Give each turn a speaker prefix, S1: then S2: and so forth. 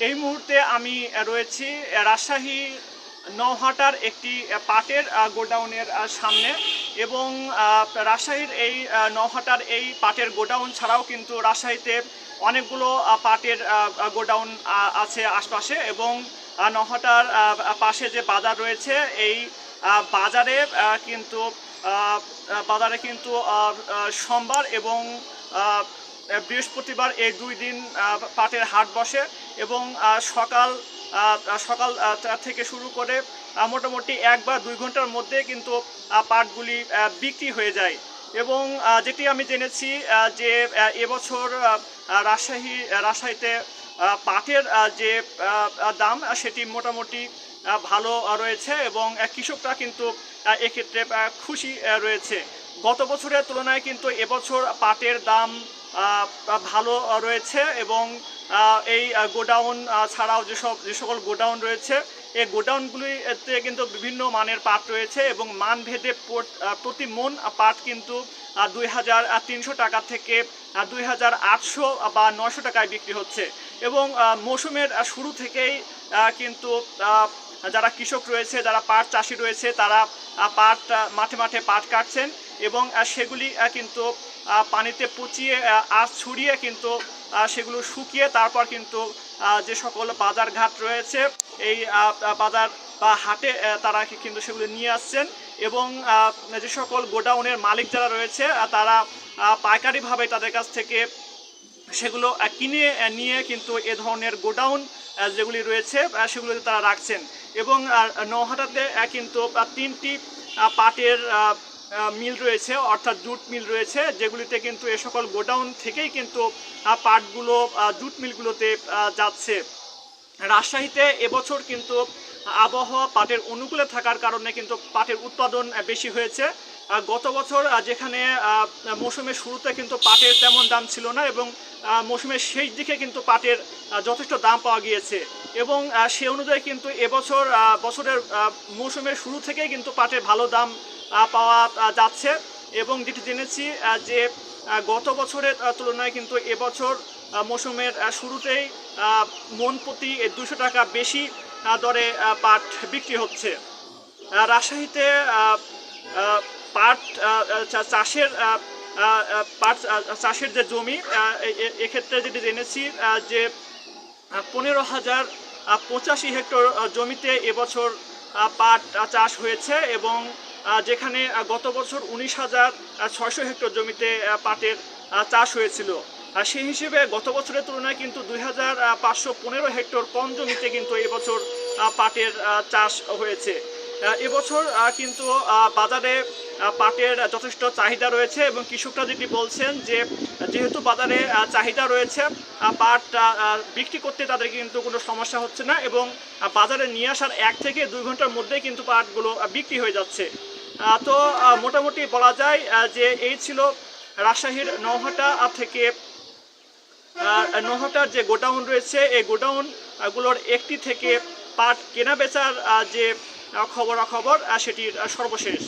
S1: এই মুহূর্তে আমি রয়েছি রাজশাহী নহাটার একটি পাটের গোডাউনের সামনে এবং রাজশাহীর এই নহাটার এই পাটের গোডাউন ছাড়াও কিন্তু রাজশাহীতে অনেকগুলো পাটের গোডাউন আছে আশপাশে এবং নহাটার পাশে যে বাজার রয়েছে, এই বাজারে কিন্তু বাজারে কিন্তু সোমবার এবং বৃহস্পতিবার এই দুই দিন পাটের হাট বসে এবং সকাল সকাল থেকে শুরু করে মোটামুটি এক বা দুই ঘণ্টার মধ্যে কিন্তু পাটগুলি বিক্রি হয়ে যায়। এবং যেটি আমি জেনেছি যে এবছর রাজশাহী রাজশাহীতে পাটের যে দাম সেটি মোটামুটি ভালো রয়েছে এবং কৃষকরা কিন্তু এক্ষেত্রে খুশি রয়েছে। গত বছরের তুলনায় কিন্তু এবছর পাটের দাম ভালো রয়েছে এবং এই গোডাউন ছাড়াও যেসব যে সকল গোডাউন রয়েছে এই গোডাউনগুলিতে কিন্তু বিভিন্ন মানের পাট রয়েছে এবং মান ভেদে প্রতি মন পাট কিন্তু দুই হাজার তিনশো টাকা থেকে দুই হাজার আটশো বা নশো টাকায় বিক্রি হচ্ছে এবং মৌসুমের শুরু থেকেই কিন্তু যারা কৃষক রয়েছে, যারা পাট চাষি রয়েছে, তারা পাট মাঠে মাঠে পাট কাটছেন এবং সেগুলি কিন্তু পানিতে পচিয়ে আঁশ ছড়িয়ে কিন্তু সেগুলো শুকিয়ে তারপর কিন্তু যে সকল বাজার ঘাট রয়েছে, এই বাজার বা হাটে তারা কিন্তু সেগুলো নিয়ে আসছেন এবং যে সকল গোডাউনের মালিক যারা রয়েছে তারা পাইকারিভাবে তাদের কাছ থেকে সেগুলো কিনে নিয়ে কিন্তু এ ধরনের গোডাউন যেগুলি রয়েছে সেগুলোতে তারা রাখছেন এবং নৌহাটাতে কিন্তু তিনটি পাটের মিল রয়েছে, অর্থাৎ জুট মিল রয়েছে, যেগুলিতে কিন্তু এ সকল গোডাউন থেকেই কিন্তু পাটগুলো জুট মিলগুলোতে যাচ্ছে। রাজশাহীতে এবছর কিন্তু আবহাওয়া পাটের অনুকূলে থাকার কারণে কিন্তু পাটের উৎপাদন বেশি হয়েছে। গত বছর যেখানে মৌসুমের শুরুতে কিন্তু পাটের তেমন দাম ছিল না এবং মৌসুমের শেষ দিকে কিন্তু পাটের যথেষ্ট দাম পাওয়া গিয়েছে এবং সে অনুযায়ী কিন্তু এবছর বছরের মৌসুমের শুরু থেকেই কিন্তু পাটের ভালো দাম পাওয়া যাচ্ছে। এবং যেটি জেনেছি যে গত বছরের তুলনায় কিন্তু এবছর মৌসুমের শুরুতেই মন প্রতি দুশো টাকা বেশি দরে পাট বিক্রি হচ্ছে। রাজশাহীতে পাট চাষের পাট চাষের যে জমি এক্ষেত্রে যেটি জেনেছি যে পনেরো হাজার পঁচাশি হেক্টর জমিতে এবছর পাট চাষ হয়েছে এবং যেখানে গত বছর উনিশ হাজার ছয়শো হেক্টর জমিতে পাটের চাষ হয়েছিল। সেই হিসেবে গত বছরের তুলনায় কিন্তু দুই হাজার পাঁচশো পনেরো হেক্টর কম জমিতে কিন্তু এবছর পাটের চাষ হয়েছে। এবছর কিন্তু বাজারে পাটের যথেষ্ট চাহিদা রয়েছে এবং কৃষকরা যেটি বলছেন যে, যেহেতু বাজারে চাহিদা রয়েছে পাট বিক্রি করতে তাদের কিন্তু কোনো সমস্যা হচ্ছে না এবং বাজারে নিয়ে আসার এক থেকে দুই ঘণ্টার মধ্যেই কিন্তু পাটগুলো বিক্রি হয়ে যাচ্ছে। তো মোটামুটি বলা যায় যে এই ছিল রাজশাহীর নহাটা থেকে নহাটার যে গোডাউন রয়েছে, এই গোডাউনগুলোর একটি থেকে পাট কেনা বেচার যে খবরাখবর সেটির সর্বশেষ।